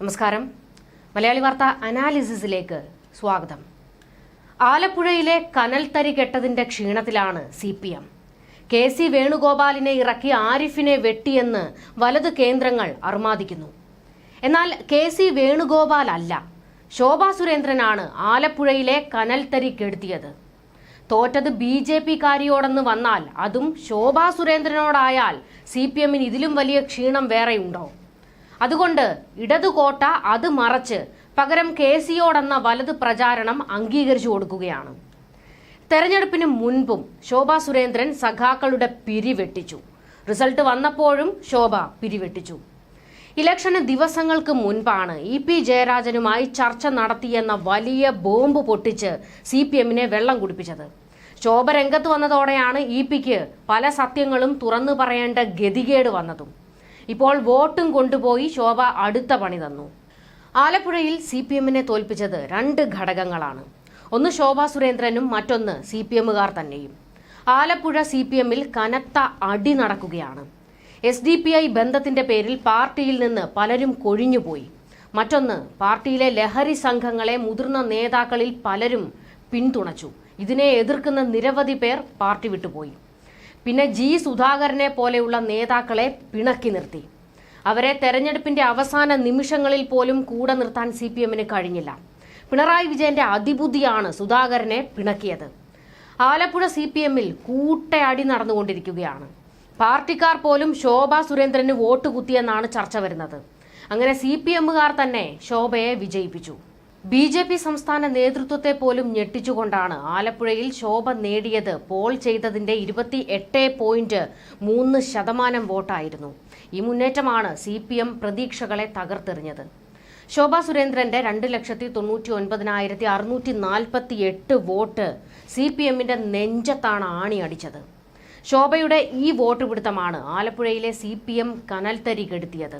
നമസ്കാരം. മലയാളി വാർത്ത അനാലിസിസിലേക്ക് സ്വാഗതം. ആലപ്പുഴയിലെ കനൽത്തരി കെട്ടതിന്റെ ക്ഷീണത്തിലാണ് C P M. K C വേണുഗോപാലിനെ ഇറക്കി ആരിഫിനെ വെട്ടിയെന്ന് വലത് കേന്ദ്രങ്ങൾ അർമാദിക്കുന്നു എന്നാൽ കെ സി വേണുഗോപാൽ അല്ല. ശോഭാ സുരേന്ദ്രനാണ് ആലപ്പുഴയിലെ കനൽത്തരി കെടുത്തിയത്. തോറ്റത് ബി ജെ പി കാരിയോടെന്ന് വന്നാൽ അതും ശോഭാ സുരേന്ദ്രനോടായാൽ സി പി എമ്മിന് ഇതിലും വലിയ ക്ഷീണം വേറെയുണ്ടോ? അതുകൊണ്ട് ഇടതുകോട്ട അത് മറച്ച് പകരം കെ സിയോടെന്ന വലത് പ്രചാരണം അംഗീകരിച്ചു കൊടുക്കുകയാണ്. തെരഞ്ഞെടുപ്പിന് മുൻപും ശോഭ സുരേന്ദ്രൻ സഖാക്കളുടെ പിരിവെട്ടിച്ചു. റിസൾട്ട് വന്നപ്പോഴും ശോഭ പിരിവെട്ടിച്ചു. ഇലക്ഷന് ദിവസങ്ങൾക്ക് മുൻപാണ് ഇ പി ജയരാജനുമായി ചർച്ച നടത്തിയെന്ന വലിയ ബോംബ് പൊട്ടിച്ച് സി പി എമ്മിനെ വെള്ളം കുടിപ്പിച്ചത്. ശോഭ രംഗത്ത് വന്നതോടെയാണ് ഇ പിക്ക് പല സത്യങ്ങളും തുറന്നു പറയേണ്ട ഗതികേട് വന്നതും. ഇപ്പോൾ വോട്ടും കൊണ്ടുപോയി ശോഭ അടുത്ത പണി തന്നു. ആലപ്പുഴയിൽ സി പി എമ്മിനെ തോൽപ്പിച്ചത് രണ്ട് ഘടകങ്ങളാണ്. ഒന്ന് ശോഭാ സുരേന്ദ്രനും മറ്റൊന്ന് സി പി എമ്മുകാർ തന്നെയും. ആലപ്പുഴ സി പി എമ്മിൽ കനത്ത അടി നടക്കുകയാണ്. എസ് ഡി പി ഐ ബന്ധത്തിന്റെ പേരിൽ പാർട്ടിയിൽ നിന്ന് പലരും കൊഴിഞ്ഞുപോയി. മറ്റൊന്ന് പാർട്ടിയിലെ ലഹരി സംഘങ്ങളെ മുതിർന്ന നേതാക്കളിൽ പലരും പിന്തുണച്ചു. ഇതിനെ എതിർക്കുന്ന നിരവധി പേർ പാർട്ടി വിട്ടുപോയി. പിന്നെ ജി സുധാകരനെ പോലെയുള്ള നേതാക്കളെ പിണക്കി നിർത്തി. അവരെ തെരഞ്ഞെടുപ്പിന്റെ അവസാന നിമിഷങ്ങളിൽ പോലും കൂടെ നിർത്താൻ സി പി എമ്മിന് കഴിഞ്ഞില്ല. പിണറായി വിജയന്റെ അതിബുദ്ധിയാണ് സുധാകരനെ പിണക്കിയത്. ആലപ്പുഴ സി പി എമ്മിൽ കൂട്ടയടി നടന്നുകൊണ്ടിരിക്കുകയാണ്. പാർട്ടിക്കാർ പോലും ശോഭ സുരേന്ദ്രന് വോട്ട് കുത്തിയെന്നാണ് ചർച്ച വരുന്നത്. അങ്ങനെ സി പി എമ്മുകാർ തന്നെ ശോഭയെ വിജയിപ്പിച്ചു. ബി ജെ പി സംസ്ഥാന നേതൃത്വത്തെ പോലും ഞെട്ടിച്ചുകൊണ്ടാണ് ആലപ്പുഴയിൽ ശോഭ നേടിയത്. പോൾ ചെയ്തതിന്റെ ഇരുപത്തി എട്ട് പോയിന്റ് മൂന്ന് ശതമാനം വോട്ടായിരുന്നു. ഈ മുന്നേറ്റമാണ് സി പി എം പ്രതീക്ഷകളെ തകർത്തെറിഞ്ഞത്. ശോഭ സുരേന്ദ്രന്റെ രണ്ട് ലക്ഷത്തി തൊണ്ണൂറ്റി ഒൻപതിനായിരത്തി അറുന്നൂറ്റി നാൽപ്പത്തി എട്ട് വോട്ട് സി പി എമ്മിന്റെ നെഞ്ചത്താണ് ആണി അടിച്ചത് ശോഭയുടെ ഈ വോട്ട് പിടുത്തമാണ് ആലപ്പുഴയിലെ സി പി എം കനൽത്തരി കെടുത്തിയത്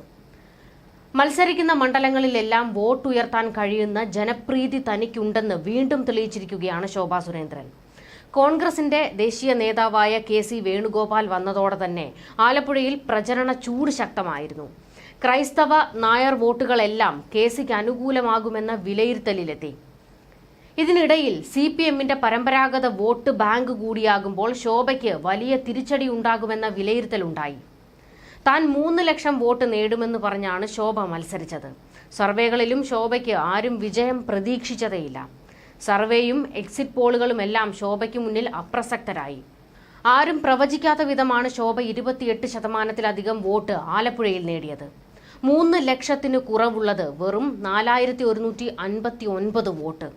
മത്സരിക്കുന്ന മണ്ഡലങ്ങളിലെല്ലാം വോട്ട് ഉയർത്താൻ കഴിയുന്ന ജനപ്രീതി തനിക്കുണ്ടെന്ന് വീണ്ടും തെളിയിച്ചിരിക്കുകയാണ് ശോഭാ സുരേന്ദ്രൻ. കോൺഗ്രസിന്റെ ദേശീയ നേതാവായ കെ സി വേണുഗോപാൽ വന്നതോടെ തന്നെ ആലപ്പുഴയിൽ പ്രചരണ ചൂട് ശക്തമായിരുന്നു. ക്രൈസ്തവ നായർ വോട്ടുകളെല്ലാം കെ സിക്ക് അനുകൂലമാകുമെന്ന വിലയിരുത്തലിലെത്തി. ഇതിനിടയിൽ സി പി എമ്മിന്റെ പരമ്പരാഗത വോട്ട് ബാങ്ക് കൂടിയാകുമ്പോൾ ശോഭയ്ക്ക് വലിയ തിരിച്ചടി ഉണ്ടാകുമെന്ന വിലയിരുത്തലുണ്ടായി. താൻ മൂന്ന് ലക്ഷം വോട്ട് നേടുമെന്ന് പറഞ്ഞാണ് ശോഭ മത്സരിച്ചത്. സർവേകളിലും ശോഭയ്ക്ക് ആരും വിജയം പ്രതീക്ഷിച്ചതേയില്ല. സർവേയും എക്സിറ്റ് പോളുകളുമെല്ലാം ശോഭയ്ക്ക് മുന്നിൽ അപ്രസക്തരായി. ആരും പ്രവചിക്കാത്ത വിധമാണ് ശോഭ ഇരുപത്തിയെട്ട് ശതമാനത്തിലധികം വോട്ട് ആലപ്പുഴയിൽ നേടിയത്. മൂന്ന് ലക്ഷത്തിന് കുറവുള്ളത് വെറും നാലായിരത്തി ഒരുന്നൂറ്റി അൻപത്തി ഒൻപത് വോട്ട്.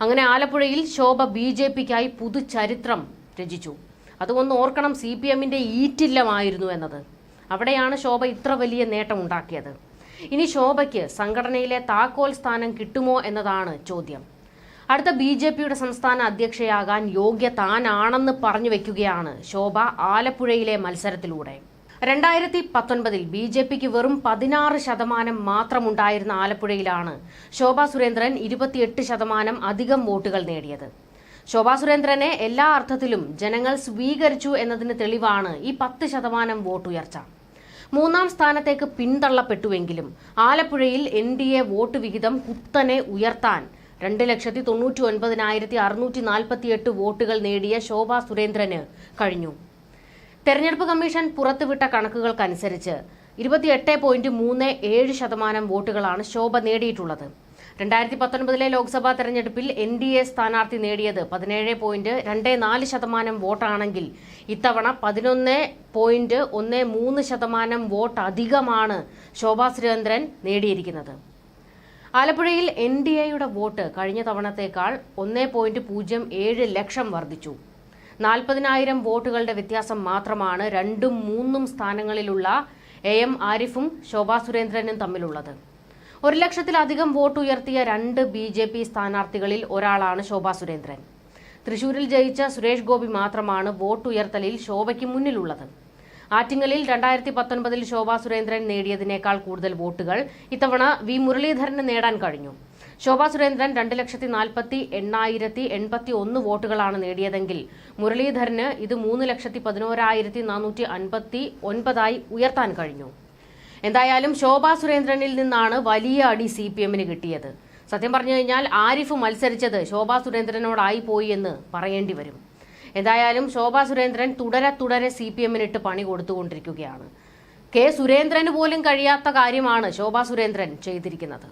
അങ്ങനെ ആലപ്പുഴയിൽ ശോഭ ബി ജെ പിക്കായി പുതുചരിത്രം രചിച്ചു. അതുകൊണ്ട് ഓർക്കണം സി പി എമ്മിന്റെ ഈറ്റില്ലമായിരുന്നു എന്നത്. അവിടെയാണ് ശോഭ ഇത്ര വലിയ നേട്ടം ഉണ്ടാക്കിയത് ഇനി ശോഭയ്ക്ക് സംഘടനയിലെ താക്കോൽ സ്ഥാനം കിട്ടുമോ എന്നതാണ് ചോദ്യം. അടുത്ത ബി ജെ പിയുടെ സംസ്ഥാന അധ്യക്ഷയാകാൻ യോഗ്യ താനാണെന്ന് പറഞ്ഞു വെക്കുകയാണ് ശോഭ ആലപ്പുഴയിലെ മത്സരത്തിലൂടെ. രണ്ടായിരത്തി പത്തൊൻപതിൽ ബി ജെ പിക്ക് വെറും പതിനാറ് ശതമാനം മാത്രമുണ്ടായിരുന്ന ആലപ്പുഴയിലാണ് ശോഭാ സുരേന്ദ്രൻ ഇരുപത്തിയെട്ട് ശതമാനം അധികം വോട്ടുകൾ നേടിയത്. ശോഭാ സുരേന്ദ്രനെ എല്ലാ അർത്ഥത്തിലും ജനങ്ങൾ സ്വീകരിച്ചു എന്നതിന് തെളിവാണ് ഈ പത്ത് ശതമാനം വോട്ടുയർച്ച. മൂന്നാം സ്ഥാനത്തേക്ക് പിന്തള്ളപ്പെട്ടുവെങ്കിലും ആലപ്പുഴയിൽ എൻ ഡി എ വോട്ട് വിഹിതം കുത്തനെ ഉയർത്താൻ രണ്ട് ലക്ഷത്തി തൊണ്ണൂറ്റി ഒൻപതിനായിരത്തി അറുന്നൂറ്റി നാൽപ്പത്തിയെട്ട് വോട്ടുകൾ നേടിയ ശോഭ സുരേന്ദ്രന് കഴിഞ്ഞു. തെരഞ്ഞെടുപ്പ് കമ്മീഷൻ പുറത്തുവിട്ട കണക്കുകൾക്കനുസരിച്ച് ഇരുപത്തിയെട്ട് പോയിന്റ് മൂന്ന് ഏഴ് ശതമാനം വോട്ടുകളാണ് ശോഭ നേടിയിട്ടുള്ളത്. രണ്ടായിരത്തി പത്തൊൻപതിലെ ലോക്സഭാ തെരഞ്ഞെടുപ്പിൽ എൻ ഡി എ സ്ഥാനാർത്ഥി നേടിയത് പതിനേഴ് പോയിന്റ് രണ്ട് നാല് ശതമാനം വോട്ടാണെങ്കിൽ ഇത്തവണ പതിനൊന്ന് പോയിന്റ് ഒന്ന് മൂന്ന് ശതമാനം വോട്ട് അധികമാണ് ശോഭാ സുരേന്ദ്രൻ നേടിയിരിക്കുന്നത്. ആലപ്പുഴയിൽ എൻ ഡി എയുടെ വോട്ട് കഴിഞ്ഞ തവണത്തേക്കാൾ ഒന്ന് പോയിന്റ് പൂജ്യം ഏഴ് ലക്ഷം വർദ്ധിച്ചു. നാൽപ്പതിനായിരം വോട്ടുകളുടെ വ്യത്യാസം മാത്രമാണ് രണ്ടും മൂന്നും സ്ഥാനങ്ങളിലുള്ള എ എം ആരിഫും ശോഭാ സുരേന്ദ്രനും തമ്മിലുള്ളത്. ഒരു ലക്ഷത്തിലധികം വോട്ട് ഉയർത്തിയ രണ്ട് ബി ജെ പി സ്ഥാനാർത്ഥികളിൽ ഒരാളാണ് ശോഭാ സുരേന്ദ്രൻ. തൃശൂരിൽ ജയിച്ച സുരേഷ് ഗോപി മാത്രമാണ് വോട്ട് ഉയർത്തലിൽ ശോഭയ്ക്ക് മുന്നിലുള്ളത്. ആറ്റിങ്ങലിൽ രണ്ടായിരത്തി പത്തൊൻപതിൽ ശോഭാ സുരേന്ദ്രൻ നേടിയതിനേക്കാൾ കൂടുതൽ വോട്ടുകൾ ഇത്തവണ വി മുരളീധരന് നേടാൻ കഴിഞ്ഞു. ശോഭാ സുരേന്ദ്രൻ രണ്ട് ലക്ഷത്തി നാൽപ്പത്തി എണ്ണായിരത്തി എൺപത്തി ഒന്ന് വോട്ടുകളാണ് നേടിയതെങ്കിൽ മുരളീധരന് ഇത് മൂന്ന് ലക്ഷത്തി പതിനോരായിരത്തി നാനൂറ്റി അൻപത്തി ഒൻപതായി ഉയർത്താൻ കഴിഞ്ഞു. എന്തായാലും ശോഭാ സുരേന്ദ്രനിൽ നിന്നാണ് വലിയ അടി സി പി എമ്മിന് കിട്ടിയത്. സത്യം പറഞ്ഞു കഴിഞ്ഞാൽ ആരിഫ് മത്സരിച്ചത് ശോഭാ സുരേന്ദ്രനോടായി പോയി എന്ന് പറയേണ്ടി വരും. എന്തായാലും ശോഭാ സുരേന്ദ്രൻ തുടരെ തുടരെ സി പി എമ്മിനിട്ട് പണി കൊടുത്തുകൊണ്ടിരിക്കുകയാണ്. കെ സുരേന്ദ്രന് പോലും കഴിയാത്ത കാര്യമാണ് ശോഭാ സുരേന്ദ്രൻ ചെയ്തിരിക്കുന്നത്.